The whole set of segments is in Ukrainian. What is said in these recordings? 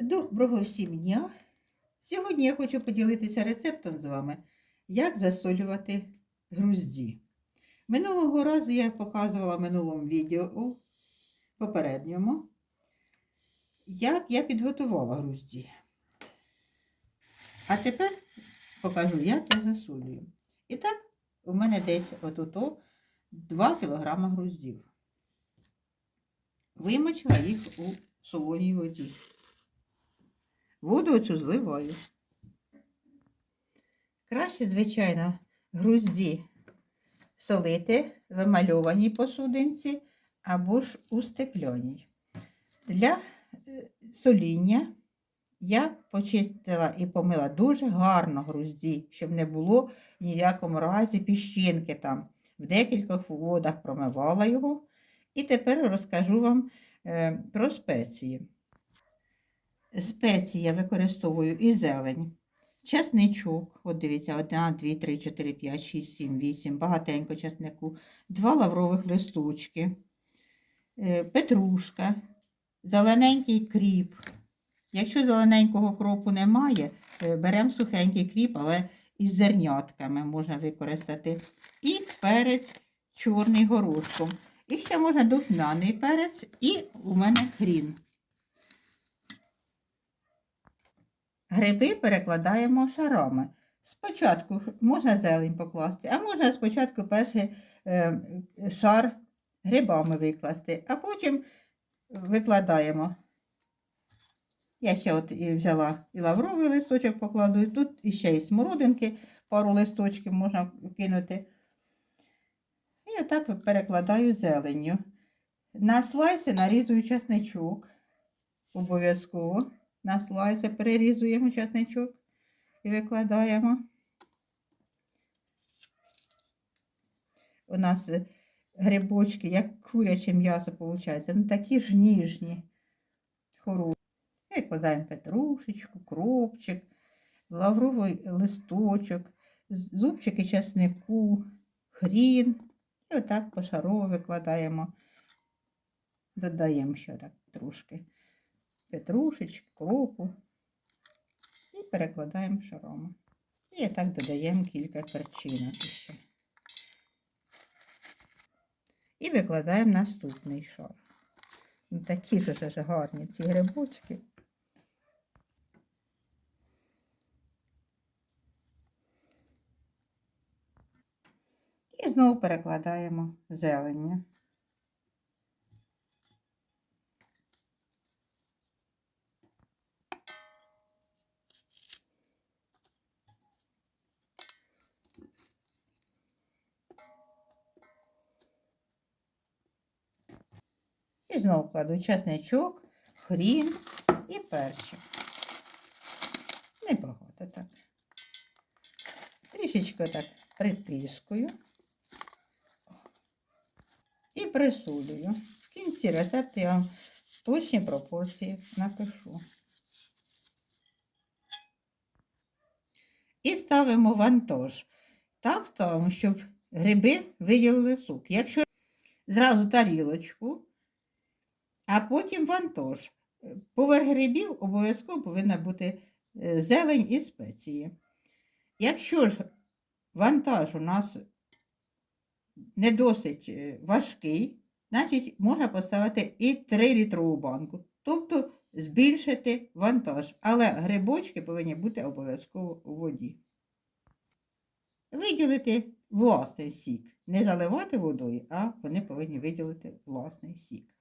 Доброго всім дня! Сьогодні я хочу поділитися рецептом з вами, як засолювати грузді. Минулого разу я показувала в минулому відео попередньому, як я підготувала грузді. А тепер покажу, як я засолюю. І так, у мене десь отут 2 кг груздів. Вимочила їх у солоній воді. Воду оцю зливаю. Краще, звичайно, грузді солити в емальованій посудинці або ж у стекляній. Для е, соління я почистила і помила дуже гарно грузді, щоб не було в ніякому разі піщинки там. В декількох водах промивала його. І тепер розкажу вам е, про спеції. Спеції я використовую і зелень, часничок, от дивіться, 1, 2, 3, 4, 5, 6, 7, 8, багатенько часнику, два лаврових листочки, е, петрушка, зелененький кріп. Якщо зелененького кропу немає, е, беремо сухенький кріп, але із зернятками можна використати. І перець чорний горошком. І ще можна духмяний перець, і у мене хрін. Гриби перекладаємо шарами. Спочатку можна зелень покласти, а можна спочатку перший е, шар грибами викласти, а потім викладаємо. Я ще от і взяла і лавровий листочок покладу, і тут іще і смородинки, пару листочків можна кинути. І отак перекладаю зеленню. На слайси нарізую часничок обов'язково. На слайси перерізуємо часничок і викладаємо. У нас грибочки, як куряче м'ясо, виходить, ну такі ж ніжні, хороші. Викладаємо петрушечку, кропчик, лавровий листочок, зубчики часнику, хрін. І отак пошарово викладаємо, додаємо ще так трошки петрушечки, кропу і перекладаємо шарами. І так додаємо кілька перчинок ще. І викладаємо наступний шар. Ну, такі ж ж гарні ці грибочки. І знову перекладаємо зелені. І знову кладу чесничок, хрін і перчик. Небагато так. Трішечки так притискую і присолюю. В кінці рецепту я вам точні пропорції напишу. І ставимо вантаж. Так ставимо, щоб гриби виділили сук. Якщо зразу тарілочку, а потім вантаж. Поверх грибів обов'язково повинна бути е, зелень і спеції. Якщо ж вантаж у нас не досить е, важкий, значить можна поставити і 3-літрову банку, тобто збільшити вантаж. Але грибочки повинні бути обов'язково у воді. Виділити власний сік. Не заливати водою, а вони повинні виділити власний сік.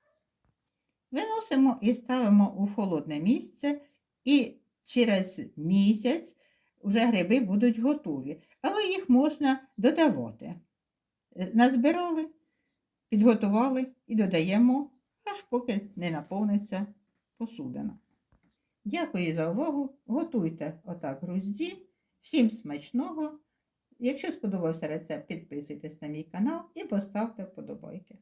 Виносимо і ставимо у холодне місце, і через місяць вже гриби будуть готові, але їх можна додавати. Е, Назбирали, підготували і додаємо, аж поки не наповниться посудина. Дякую за увагу. Готуйте отак грузді. Всім смачного! Якщо сподобався рецепт, підписуйтесь на мій канал і поставте вподобайки.